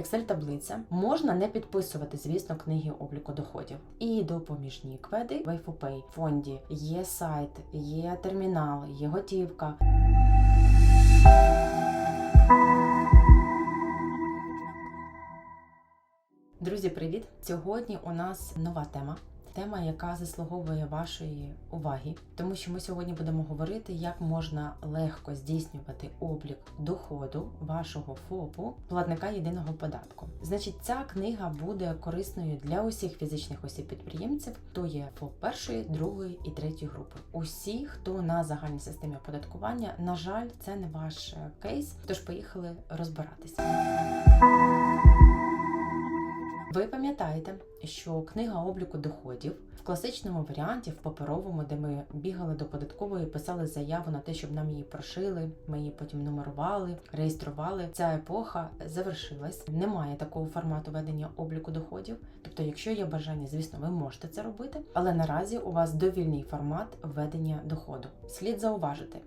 Excel-таблиця. Можна не підписувати, звісно, книги обліку доходів. І допоміжні кведи в IFOPay фонді є сайт, є термінал, є готівка. Друзі, привіт! Сьогодні у нас нова тема. Тема, яка заслуговує вашої уваги, тому що ми сьогодні будемо говорити, як можна легко здійснювати облік доходу вашого ФОПу платника єдиного податку. Значить, ця книга буде корисною для усіх фізичних осіб підприємців, хто є ФОП першої, другої і третьої групи. Усі, хто на загальній системі оподаткування, на жаль, це не ваш е, кейс. Тож поїхали розбиратися. Ви пам'ятаєте, що книга обліку доходів в класичному варіанті, в паперовому, де ми бігали до податкової, писали заяву на те, щоб нам її прошили, ми її потім нумерували, реєстрували. Ця епоха завершилась. Немає такого формату ведення обліку доходів. Тобто, якщо є бажання, звісно, ви можете це робити, але наразі у вас довільний формат ведення доходу. Слід зауважити,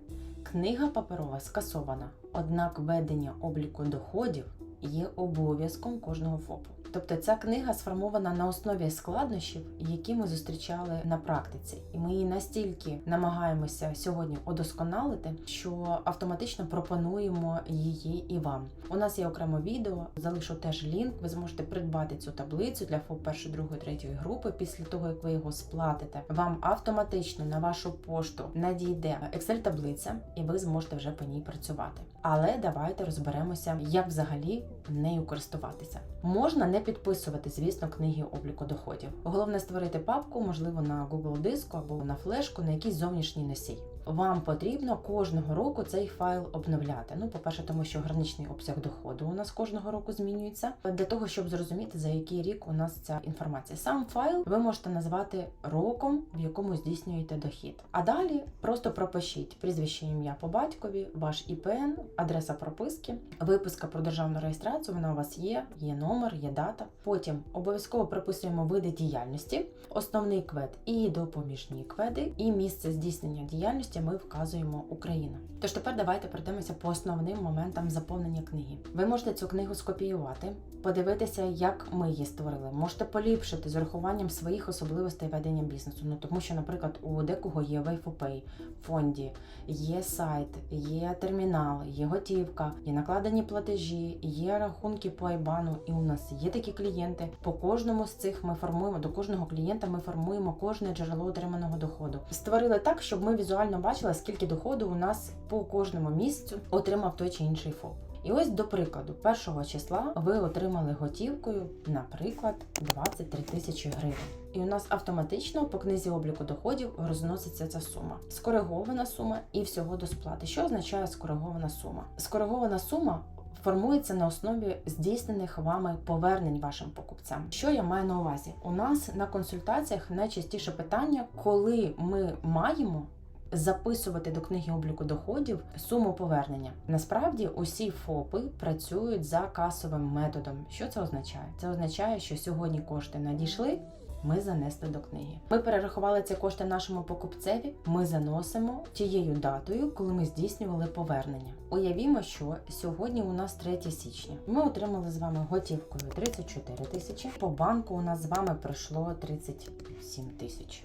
книга паперова скасована, однак ведення обліку доходів є обов'язком кожного ФОПу. Тобто ця книга сформована на основі складнощів, які ми зустрічали на практиці, і ми її настільки намагаємося сьогодні удосконалити, що автоматично пропонуємо її і вам. У нас є окремо відео, залишу теж лінк. Ви зможете придбати цю таблицю для ФОП першої, другої, третьої групи. Після того як ви його сплатите, вам автоматично на вашу пошту надійде Excel-таблиця, і ви зможете вже по ній працювати. Але давайте розберемося, як взагалі нею користуватися. Можна не підписувати, звісно, книги обліку доходів. Головне створити папку, можливо, на Google диску або на флешку, на якийсь зовнішній носій. Вам потрібно кожного року цей файл обновляти. Ну, по-перше, тому що граничний обсяг доходу у нас кожного року змінюється. Для того, щоб зрозуміти, за який рік у нас ця інформація. Сам файл ви можете назвати роком, в якому здійснюєте дохід. А далі просто пропишіть прізвище ім'я по батькові, ваш ІПН, адреса прописки, виписка про державну реєстрацію. Вона у вас є, є номер, є дата. Потім обов'язково прописуємо види діяльності, основний квед і допоміжні кведи, і місце здійснення діяльності ми вказуємо Україна. Тож тепер давайте пройдемося по основним моментам заповнення книги. Ви можете цю книгу скопіювати, подивитися, як ми її створили. Можете поліпшити з урахуванням своїх особливостей ведення бізнесу. Ну тому що, наприклад, у декого є Wayfopay, фонді, є сайт, є термінал, є готівка, є накладені платежі, є рахунки по Айбану. І у нас є такі клієнти. По кожному з цих ми формуємо до кожного клієнта. Ми формуємо кожне джерело отриманого доходу. Створили так, щоб ми візуально бачили, скільки доходу у нас по кожному місяцю отримав той чи інший ФОП. І ось, до прикладу, першого числа ви отримали готівкою, наприклад, 23 тисячі гривень. І у нас автоматично по книзі обліку доходів розноситься ця сума. Скоригована сума і всього до сплати. Що означає скоригована сума? Скоригована сума. Формується на основі здійснених вами повернень вашим покупцям. Що я маю на увазі? У нас на консультаціях найчастіше питання, коли ми маємо записувати до книги обліку доходів суму повернення. Насправді усі ФОПи працюють за касовим методом. Що це означає? Це означає, що сьогодні кошти надійшли. Ми занесли до книги. Ми перерахували ці кошти нашому покупцеві. Ми заносимо тією датою, коли ми здійснювали повернення. Уявімо, що сьогодні у нас 3 січня. Ми отримали з вами готівкою 34 тисячі. По банку у нас з вами прийшло 37 тисяч.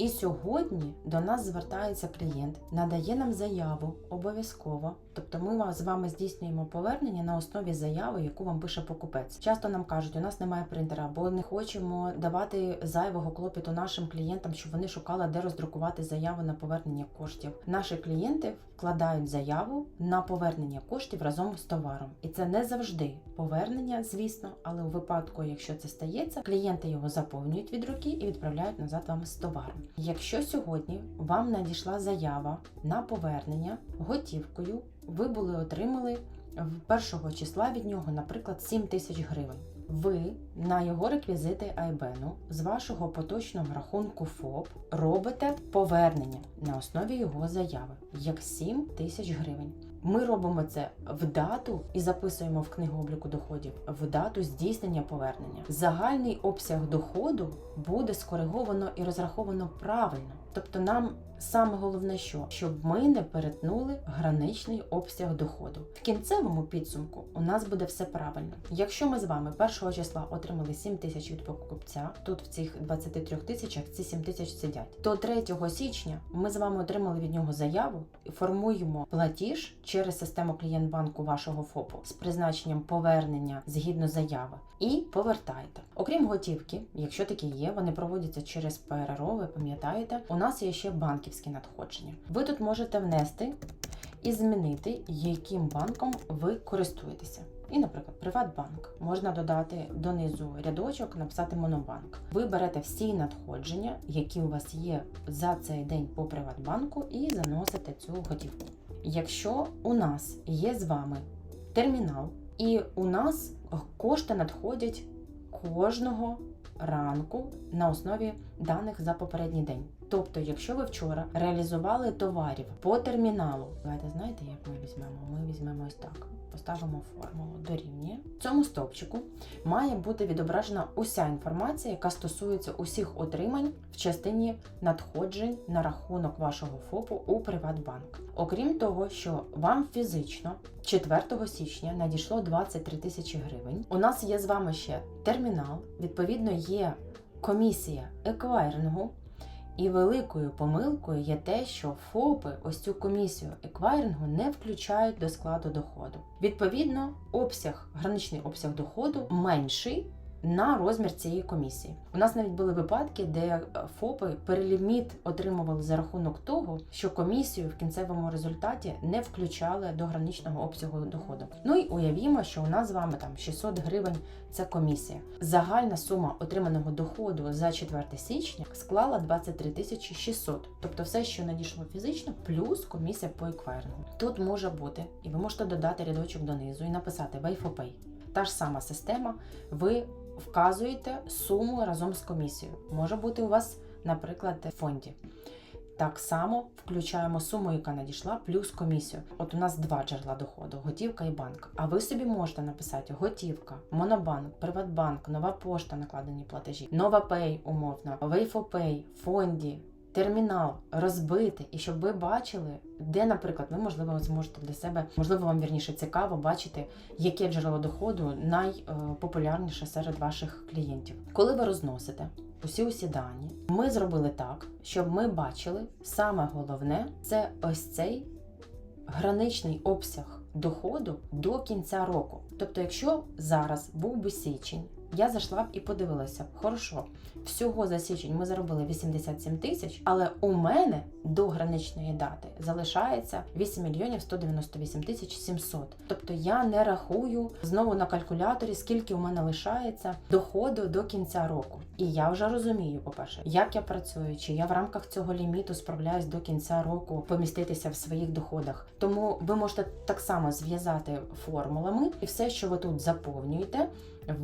І сьогодні до нас звертається клієнт, надає нам заяву обов'язково. Тобто ми з вами здійснюємо повернення на основі заяви, яку вам пише покупець. Часто нам кажуть, у нас немає принтера, або не хочемо давати зайвого клопіту нашим клієнтам, щоб вони шукали, де роздрукувати заяву на повернення коштів. Наші клієнти вкладають заяву на повернення коштів разом з товаром, і це не завжди повернення, звісно, але у випадку, якщо це стається, клієнти його заповнюють від руки і відправляють назад вам з товаром. Якщо сьогодні вам надійшла заява на повернення готівкою, ви були отримали в першого числа від нього, наприклад, 7 тисяч гривень. Ви на його реквізити Айбену з вашого поточного рахунку ФОП робите повернення на основі його заяви як 7 тисяч гривень. Ми робимо це в дату і записуємо в книгу обліку доходів в дату здійснення повернення. Загальний обсяг доходу буде скориговано і розраховано правильно. Тобто нам саме головне, що щоб ми не перетнули граничний обсяг доходу. В кінцевому підсумку у нас буде все правильно. Якщо ми з вами 1 числа отримали 7 тисяч від покупця, тут в цих 23 тисячах ці 7 тисяч сидять, то 3 січня ми з вами отримали від нього заяву і формуємо платіж через систему клієнт-банку вашого ФОПу з призначенням повернення згідно заяви і повертаєте. Окрім готівки, якщо такі є, вони проводяться через ПРРО, ви пам'ятаєте, у нас є ще банківські надходження. Ви тут можете внести і змінити, яким банком ви користуєтеся. І, наприклад, Приватбанк можна додати донизу рядочок, написати Монобанк. Ви берете всі надходження, які у вас є за цей день по Приватбанку, і заносите цю готівку. Якщо у нас є з вами термінал, і у нас кошти надходять кожного ранку на основі даних за попередній день. Тобто, якщо ви вчора реалізували товарів по терміналу, давайте знаєте, як ми візьмемо? Ми візьмемо ось так. Поставимо формулу дорівнює. В цьому стовпчику має бути відображена уся інформація, яка стосується усіх отримань в частині надходжень на рахунок вашого ФОПу у Приватбанк. Окрім того, що вам фізично 4 січня надійшло 23 тисячі гривень. У нас є з вами ще термінал, відповідно, є комісія еквайрингу. І великою помилкою є те, що ФОПи ось цю комісію еквайрингу не включають до складу доходу. Відповідно, обсяг, граничний обсяг доходу менший на розмір цієї комісії. У нас навіть були випадки, де ФОПи переліміт отримували за рахунок того, що комісію в кінцевому результаті не включали до граничного обсягу доходу. Ну і уявімо, що у нас з вами там 600 гривень це комісія. Загальна сума отриманого доходу за 4 січня склала 23 тисячі 600. Тобто все, що надійшло фізично, плюс комісія по еквайрингу. Тут може бути, і ви можете додати рядочок донизу і написати Wayfopay. Та ж сама система. Ви вказуєте суму разом з комісією. Може бути у вас, наприклад, в фонді. Так само включаємо суму, яка надійшла, плюс комісію. От у нас два джерела доходу готівка і банк. А ви собі можете написати готівка, Монобанк, Приватбанк, нова пошта, накладені платежі, NovaPay, умовно, Wayfopay, фонді. Термінал розбити, і щоб ви бачили, де, наприклад, ви можливо зможете для себе, можливо, вам вірніше цікаво бачити, яке джерело доходу найпопулярніше серед ваших клієнтів. Коли ви розносите усі усі дані, ми зробили так, щоб ми бачили саме головне це ось цей граничний обсяг доходу до кінця року. Тобто, якщо зараз був би січень. Я зайшла б і подивилася, хорошо, всього за січень ми заробили 87 тисяч, але у мене до граничної дати залишається 8 мільйонів 198 тисяч 700. Тобто я не рахую знову на калькуляторі, скільки у мене лишається доходу до кінця року. І я вже розумію, по-перше, як я працюю, чи я в рамках цього ліміту справляюсь до кінця року поміститися в своїх доходах. Тому ви можете так само зв'язати формулами, і все, що ви тут заповнюєте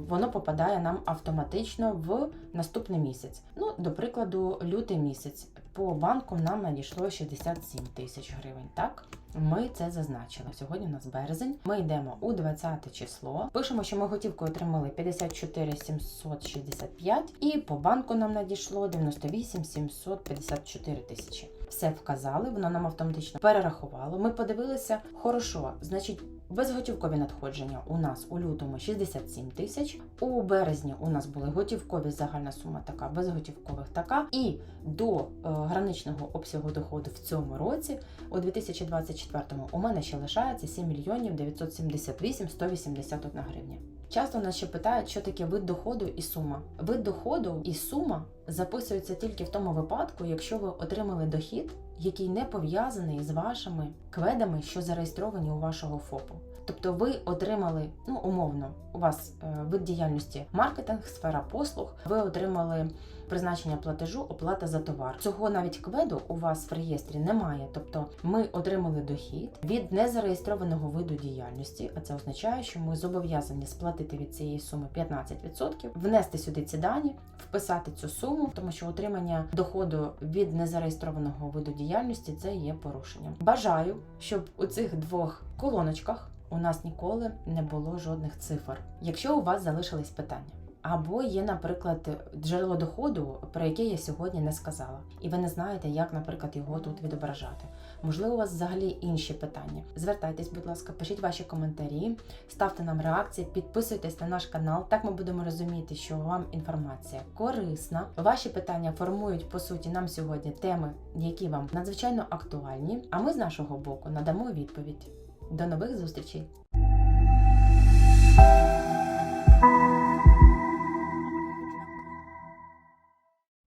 воно попадає нам автоматично в наступний місяць. Ну, до прикладу, лютий місяць. По банку нам надійшло 67 тисяч гривень. Так, ми це зазначили. Сьогодні у нас березень. Ми йдемо у 20 число. Пишемо, що ми готівкою отримали 54 765 і по банку нам надійшло 98 754 тисячі. Все вказали, воно нам автоматично перерахувало. Ми подивилися, хорошо, значить. Безготівкові надходження у нас у лютому 67 тисяч. У березні у нас були готівкові загальна сума така, безготівкових така. І до е, граничного обсягу доходу в цьому році, у 2024-му, у мене ще лишається 7 мільйонів 978 181 гривня. Часто нас ще питають, що таке вид доходу і сума. Вид доходу і сума записуються тільки в тому випадку, якщо ви отримали дохід, який не пов'язаний з вашими кведами, що зареєстровані у вашого ФОПу. Тобто ви отримали, ну умовно, у вас е, вид діяльності маркетинг, сфера послуг, ви отримали призначення платежу, оплата за товар. Цього навіть кведу у вас в реєстрі немає. Тобто ми отримали дохід від незареєстрованого виду діяльності, а це означає, що ми зобов'язані сплатити від цієї суми 15%, внести сюди ці дані, вписати цю суму, тому що отримання доходу від незареєстрованого виду діяльності це є порушенням. Бажаю, щоб у цих двох колоночках у нас ніколи не було жодних цифр. Якщо у вас залишились питання, Або є, наприклад, джерело доходу, про яке я сьогодні не сказала, і ви не знаєте, як, наприклад, його тут відображати. Можливо, у вас взагалі інші питання. Звертайтесь, будь ласка, пишіть ваші коментарі, ставте нам реакції, підписуйтесь на наш канал. Так ми будемо розуміти, що вам інформація корисна. Ваші питання формують по суті нам сьогодні теми, які вам надзвичайно актуальні. А ми з нашого боку надамо відповідь. До нових зустрічей!